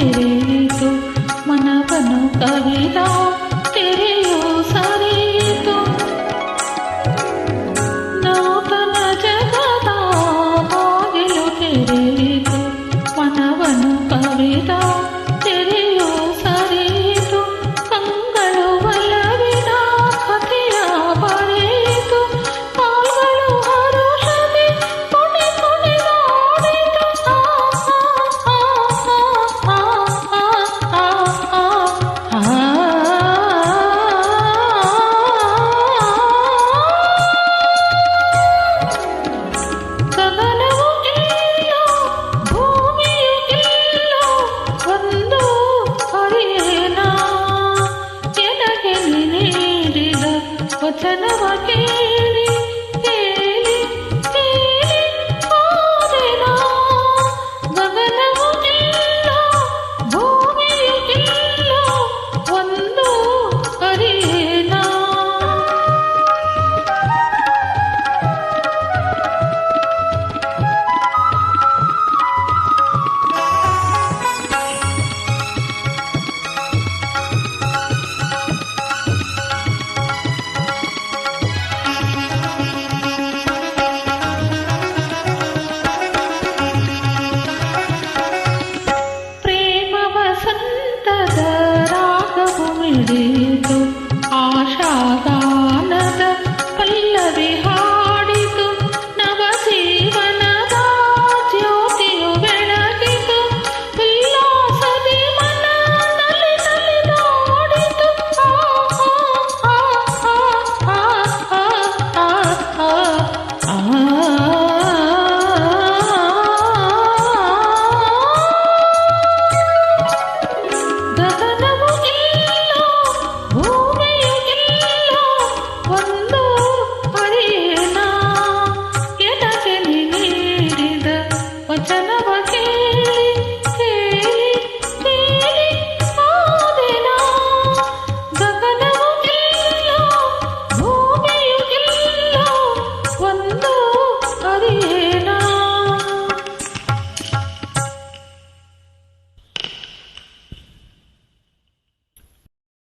美丽。ವಚನವ ಕೇಳಿ ಕೇಳಿ ಕೇಳಿ ಹೋದೆನೋ ಗಗನವು ನಿಲ್ಲೋ ಭೂಮಿಯು ನಿಲ್ಲೋ ಒಂದು ಕರಿಯ రాగముడి ಕೇಳಿ